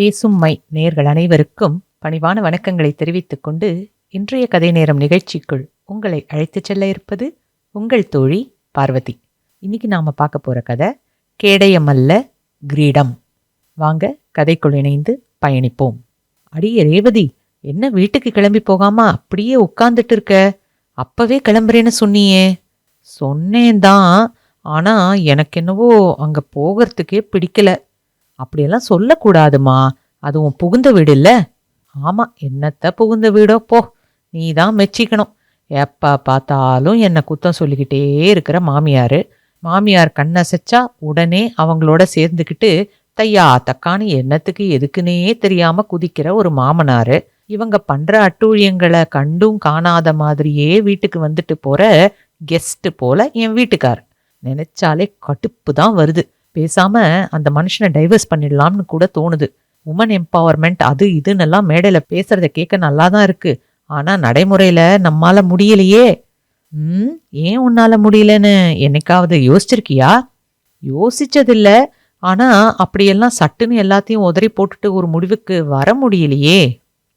பேசும் மை நேர்கள் அனைவருக்கும் பணிவான வணக்கங்களை தெரிவித்துக் கொண்டு இன்றைய கதை நேரம் நிகழ்ச்சிக்குள் உங்களை அழைத்துச் செல்ல இருப்பது உங்கள் தோழி பார்வதி. இன்னைக்கு நாம பார்க்க போற கதை கேடயமல்ல கிரீடம். வாங்க கதைக்குள் இணைந்து பயணிப்போம். அடியே ரேவதி என்ன வீட்டுக்கு கிளம்பி போகாம அப்படியே உட்கார்ந்துட்டு இருக்க? அப்பவே கிளம்புறேன்னு சொன்னியே. சொன்னேன் தான் ஆனா எனக்கு என்னவோ அங்க போகிறதுக்கே பிடிக்கல. அப்படியெல்லாம் சொல்லக்கூடாதுமா. அதுவும் புகுந்த வீடு இல்ல ஆமா என்னத்த புகுந்த வீடோ? போ நீ தான் மெச்சிக்கணும். எப்ப பார்த்தாலும் என்னை குத்தம் சொல்லிக்கிட்டே இருக்கிற மாமியாரு. மாமியார் கண்ணசைச்சா உடனே அவங்களோட சேர்ந்துக்கிட்டு தையா தக்கான்னு என்னத்துக்கு எதுக்குன்னே தெரியாம குதிக்கிற ஒரு மாமனாரு. இவங்க பண்ற அட்டூழியங்களை கண்டும் காணாத மாதிரியே வீட்டுக்கு வந்துட்டு போற கெஸ்ட் போல என் வீட்டுக்கார். நினைச்சாலே கடுப்பு தான் வருது. பேசாம அந்த மனுஷனை டைவர்ஸ் பண்ணிடலாம்னு கூட தோணுது. உமன் எம்பவர்மெண்ட் அது இதுன்னு எல்லாம் மேடையில பேசுறத கேட்க நல்லா தான் இருக்கு. ஆனா நடைமுறையில நம்மால முடியலையே. ம் ஏன் உன்னால முடியலன்னு என்னைக்காவது யோசிச்சிருக்கியா? யோசிச்சதில்ல. ஆனா அப்படியெல்லாம் சட்டுன்னு எல்லாத்தையும் உதறி போட்டுட்டு ஒரு முடிவுக்கு வர முடியலையே.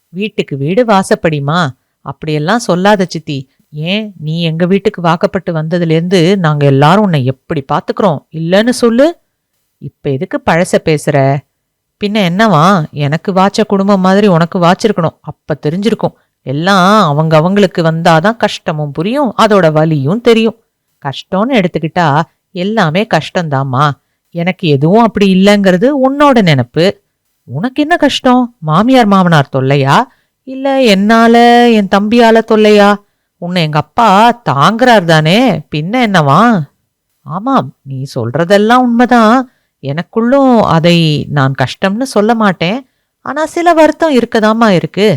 வீட்டுக்கு வீடு வாசப்படிமா அப்படியெல்லாம் சொல்லாத சித்தி. ஏன்? நீ எங்க வீட்டுக்கு வாக்கப்பட்டு வந்ததுலேருந்து நாங்க எல்லாரும் உன்னை எப்படி பாத்துக்கிறோம்? இல்லைன்னு சொல்லு. இப்ப எதுக்கு பழச பேசுற? பின்ன என்னவா? எனக்கு வாச்ச குடும்பம் மாதிரி உனக்கு வாச்சிருக்கணும். அப்ப தெரிஞ்சிருக்கும். எல்லாம் அவங்க அவங்களுக்கு வந்தாதான் கஷ்டமும் புரியும் அதோட வலியும் தெரியும். கஷ்டம்னு எடுத்துக்கிட்டா எல்லாமே கஷ்டம்தாம்மா. எனக்கு எதுவும் அப்படி இல்லைங்கிறது உன்னோட நினப்பு. உனக்கு என்ன கஷ்டம்? மாமியார் மாமனார் தொல்லையா? இல்ல என்னால என் தம்பியால தொல்லையா? உன்னை எங்க அப்பா தாங்குறார் தானே. பின்ன என்னவா? ஆமாம் நீ சொல்றதெல்லாம் உண்மைதான். எனக்குள்ளும் அதை நான் கஷ்டம்னு சொல்ல மாட்டேன். ஆனால் சில வருத்தம் இருக்கதாமா இருக்கு.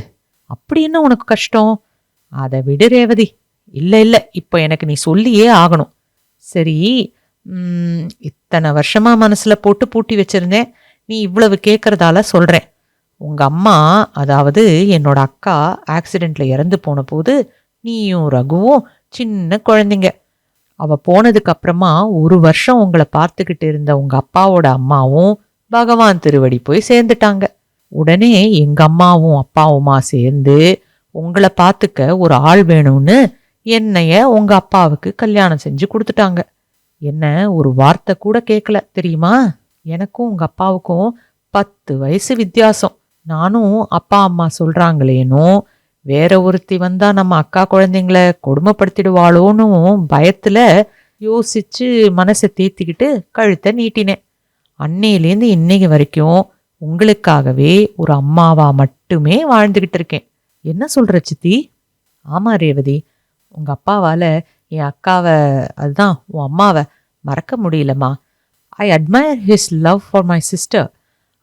அப்படி என்ன உனக்கு கஷ்டம்? அதை விடு ரேவதி. இல்லை இல்லை இப்போ எனக்கு நீ சொல்லியே ஆகணும். சரி இத்தனை வருஷமாக மனசில் போட்டு பூட்டி வச்சிருந்தேன். நீ இவ்வளவு கேட்குறதால சொல்கிறேன் உங்கள் அம்மா அதாவது என்னோட அக்கா ஆக்சிடெண்ட்டில் இறந்து போன போது நீயும் ரகுவும் சின்ன குழந்தைங்க. அவள் போனதுக்கு அப்புறமா ஒரு வருஷம் உங்களை பார்த்துக்கிட்டு இருந்த உங்கள் அப்பாவோட அம்மாவும் பகவான் திருவடி போய் சேர்ந்துட்டாங்க. உடனே எங்கள் அம்மாவும் அப்பாவுமா சேர்ந்து உங்களை பார்த்துக்க ஒரு ஆள் வேணும்னு என்னைய உங்கள் அப்பாவுக்கு கல்யாணம் செஞ்சு கொடுத்துட்டாங்க. என்ன ஒரு வார்த்தை கூட கேட்கல தெரியுமா? எனக்கும் உங்கள் அப்பாவுக்கும் பத்து வயசு வித்தியாசம். நானும் அப்பா அம்மா சொல்கிறாங்களேனும் வேற ஒருத்தி வந்தா நம்ம அக்கா குழந்தைங்கள கொடுமைப்படுத்திடுவாளோன்னு பயத்துல யோசிச்சு மனசை தீர்த்திக்கிட்டு கழுத்தை நீட்டினேன். அன்னையிலேருந்து இன்னைக்கு வரைக்கும் உங்களுக்காகவே ஒரு அம்மாவா மட்டுமே வாழ்ந்துகிட்டு இருக்கேன். என்ன சொல்ற சித்தி? ஆமா ரேவதி உங்க அப்பாவால என் அக்காவை அதுதான் உன் அம்மாவை மறக்க முடியலம்மா. I admire his love for my sister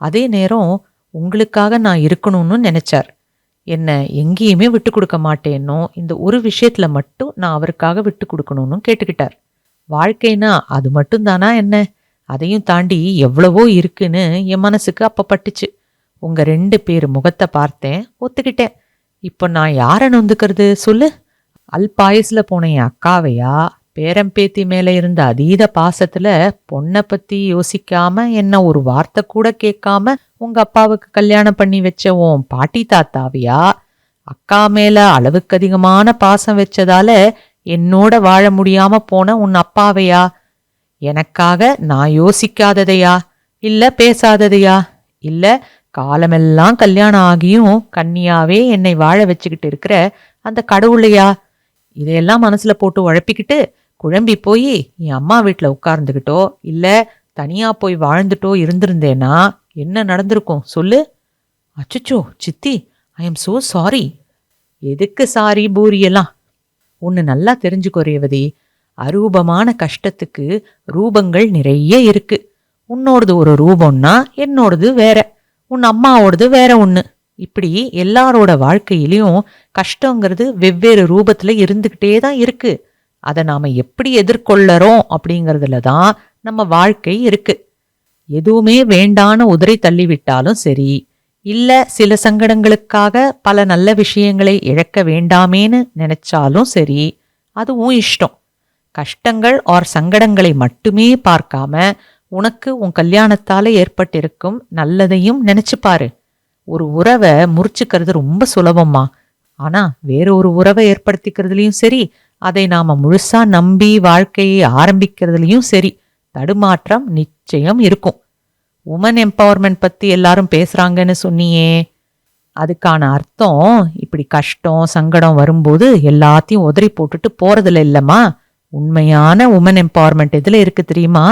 அதே நேரம் உங்களுக்காக நான் இருக்கணும்னு நினைச்சார். என்னை எங்கேயுமே விட்டு கொடுக்க மாட்டேனோ இந்த ஒரு விஷயத்தில் மட்டும் நான் அவருக்காக விட்டு கொடுக்கணும்னு கேட்டுக்கிட்டார். வாழ்க்கைனா அது மட்டும்தானா என்ன? அதையும் தாண்டி எவ்வளவோ இருக்குன்னு என் மனசுக்கு அப்போ பட்டுச்சு. உங்கள் ரெண்டு பேர் முகத்தை பார்த்தேன் ஒத்துக்கிட்டேன். இப்போ நான் யாரை நொந்துக்கிறது? சொல்லு. அல்பாயசுல போன என் அக்காவையா? பேரம்பேத்தி மேல இருந்த அதீத பாசத்துல பொண்ணை பத்தி யோசிக்காம என்ன ஒரு வார்த்தை கூட கேட்காம உங்க அப்பாவுக்கு கல்யாணம் பண்ணி வச்ச உன் பாட்டி தாத்தாவையா? அக்கா மேல அளவுக்கு அதிகமான பாசம் வச்சதால என்னோட வாழ முடியாம போன உன் அப்பாவையா? எனக்காக நான் யோசிக்காததையா? இல்ல பேசாததையா? இல்ல காலமெல்லாம் கல்யாணம் ஆகியும் கன்னியாவே என்னை வாழ வச்சுக்கிட்டு இருக்கிற அந்த கடவுளையா? இதையெல்லாம் மனசுல போட்டு உழப்பிக்கிட்டு குழம்பி போய் என் அம்மா வீட்டில் உட்கார்ந்துக்கிட்டோ இல்லை தனியாக போய் வாழ்ந்துட்டோ இருந்திருந்தேனா என்ன நடந்திருக்கும்? சொல்லு. அச்சச்சோ சித்தி ஐ எம் சோ சாரி எதுக்கு சாரி பூரியெல்லாம்? ஒன்று நல்லா தெரிஞ்சுக்கோ ரேவதி. அரூபமான கஷ்டத்துக்கு ரூபங்கள் நிறைய இருக்கு. உன்னோடது ஒரு ரூபம்னா என்னோடது வேற. உன் அம்மாவோடது வேற ஒன்று இப்படி எல்லாரோட வாழ்க்கையிலையும் கஷ்டங்கிறது வெவ்வேறு ரூபத்தில் இருந்துக்கிட்டே தான் இருக்குது அதை நாம் எப்படி எதிர்கொள்ளறோம் அப்படிங்கிறதுல தான் நம்ம வாழ்க்கை இருக்கு. எதுவுமே வேண்டான்னு உதிரை தள்ளிவிட்டாலும் சரி இல்லை சில சங்கடங்களுக்காக பல நல்ல விஷயங்களை இழக்க வேண்டாமேன்னு நினைச்சாலும் சரி அதுவும் இஷ்டம். கஷ்டங்கள் ஆர் சங்கடங்களை மட்டுமே பார்க்காம உனக்கு உன் கல்யாணத்தால ஏற்பட்டிருக்கும் நல்லதையும் நினைச்சு பாரு. ஒரு உறவை முறிச்சுக்கிறது ரொம்ப சுலபமா. ஆனா வேற ஒரு உறவை ஏற்படுத்திக்கிறதுலயும் சரி அதை நாம முழுசா நம்பி வாழ்க்கையை ஆரம்பிக்கிறதுலையும் சரி தடுமாற்றம் நிச்சயம் இருக்கும். உமன் எம்பவர்மெண்ட் பத்தி எல்லாரும் பேசுறாங்கன்னு சொன்னியே. அதுக்கான அர்த்தம் இப்படி கஷ்டம் சங்கடம் வரும்போது எல்லாத்தையும் உதறி போட்டுட்டு போறதுல இல்லம்மா. உண்மையான உமன் எம்பவர்மெண்ட் எதுல இருக்கு தெரியுமா?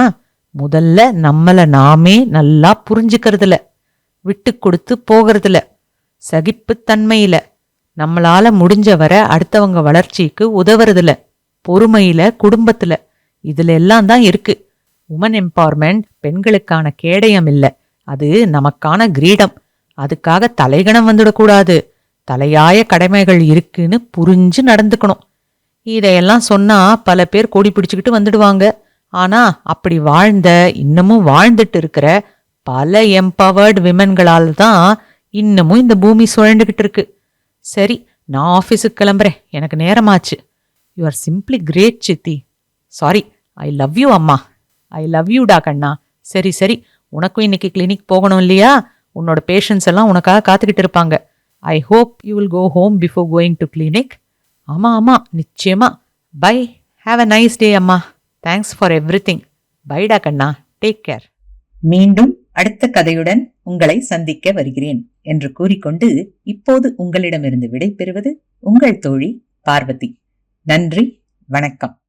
முதல்ல நம்மளை நாமே நல்லா புரிஞ்சுக்கிறதுல விட்டு கொடுத்து போகிறதுல சகிப்புத்தன்மையில நம்மளால முடிஞ்ச வரை அடுத்தவங்க வளர்ச்சிக்கு உதவுறதுல பொறுமையில குடும்பத்துல. இதுல எல்லாம் தான் இருக்கு. உமன் எம்பவர்மெண்ட் பெண்களுக்கான கேடயம் இல்ல. அது நமக்கான கிரீடம். அதுக்காக தலைகணம் வந்துடக்கூடாது. தலையாய கடமைகள் இருக்குன்னு புரிஞ்சு நடந்துக்கணும். இதையெல்லாம் சொன்னா பல பேர் கொடி பிடிச்சுக்கிட்டு வந்துடுவாங்க. ஆனா அப்படி வாழ்ந்த இன்னமும் வாழ்ந்துட்டு இருக்கிற பல எம்பவர்டு விமன்களால் தான் இன்னமும் இந்த பூமி சுழண்டுகிட்டு இருக்கு. சரி நான் ஆஃபீஸுக்கு கிளம்புறேன். எனக்கு நேரமாச்சு. யூ ஆர் சிம்பிளி கிரேட் சித்தி சாரி ஐ லவ் யூ அம்மா. ஐ லவ் யூடா கண்ணா. சரி சரி உனக்கும் இன்னைக்கு கிளினிக் போகணும் இல்லையா? உன்னோட பேஷண்ட்ஸ் எல்லாம் உனக்காக காத்துக்கிட்டு இருப்பாங்க. I hope you will go home before going to clinic ஆமாம் ஆமாம் நிச்சயமா. Bye have a nice day அம்மா. தேங்க்ஸ் ஃபார் எவ்ரி திங் பைடா கண்ணா. டேக் கேர் மீண்டும் அடுத்த கதையுடன் உங்களை சந்திக்க வருகிறேன் என்று கூறிக்கொண்டு இப்போது உங்களிடமிருந்து விடை பெறுவது உங்கள் தோழி பார்வதி. நன்றி வணக்கம்.